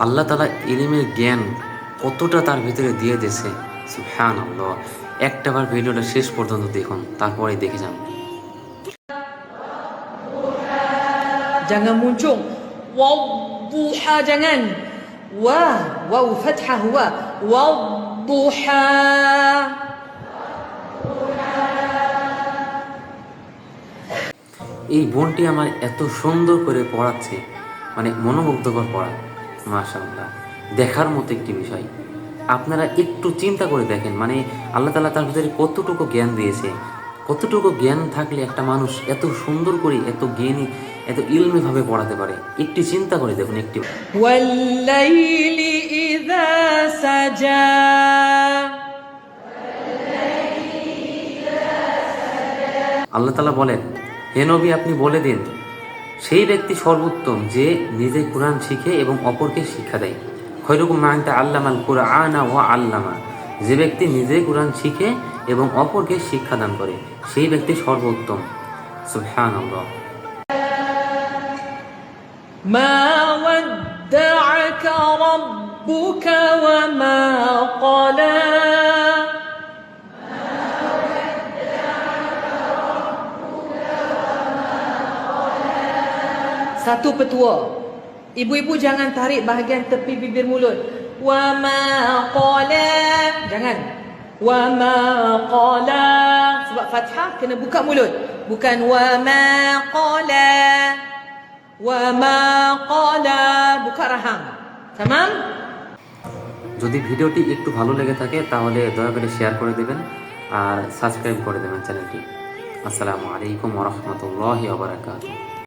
আল্লাহ তালা ইলিমের জ্ঞান কতটা তার ভিতরে দিয়ে দিয়েছে হ্যাঁ আল্লাহ একটাবার ভিডিওটা শেষ পর্যন্ত দেখুন তারপরে দেখে যান Jangan muncung. Wadduha jangan. Wa, waw fathah wa. Wadduha. এই বোনটি আমার এত সুন্দর করে পড়াচ্ছে মানে মনোমুগ্ধকর পড়া মাশাল্লাহ দেখার মতো একটি বিষয়। আপনারা একটু চিন্তা করে দেখেন মানে আল্লাহ তালা তার ভিতরে কতটুকু জ্ঞান দিয়েছে। কতটুকু জ্ঞান থাকলে একটা মানুষ এত সুন্দর করে এত জ্ঞানী এত ইলমিভাবে পড়াতে পারে? একটি চিন্তা করে দেখুন একটি। আল্লাহ তালা বলেন হে নবী আপনি বলে দিন সেই ব্যক্তি সর্বোত্তম যে নিজে কোরআন শিখে এবং অপরকে শিক্ষা দেয় খৈরকম মানটা আল্লামাল কোরআনা ও আল্লামা যে ব্যক্তি নিজে কোরআন শিখে এবং অপরকে শিক্ষা দান করে সেই ব্যক্তি সর্বোত্তম সুবহান আল্লাহ ما ودعك ربك وما قلى Satu petua. Ibu-ibu jangan tarik bahagian tepi bibir mulut. Wa ma qala. Jangan. Wa ma qala. Sebab fathah kena buka mulut. Bukan wa ma qala. Wa ma qala. Buka rahang. Tamam? যদি ভিডিওটি একটু ভালো লেগে থাকে তাহলে দয়া করে share করে দেবেন আর সাবস্ক্রাইব করে দেবেন চ্যানেলটি আসসালামু আলাইকুম ওরহমতুল্লাহি ওবরাকাতুহ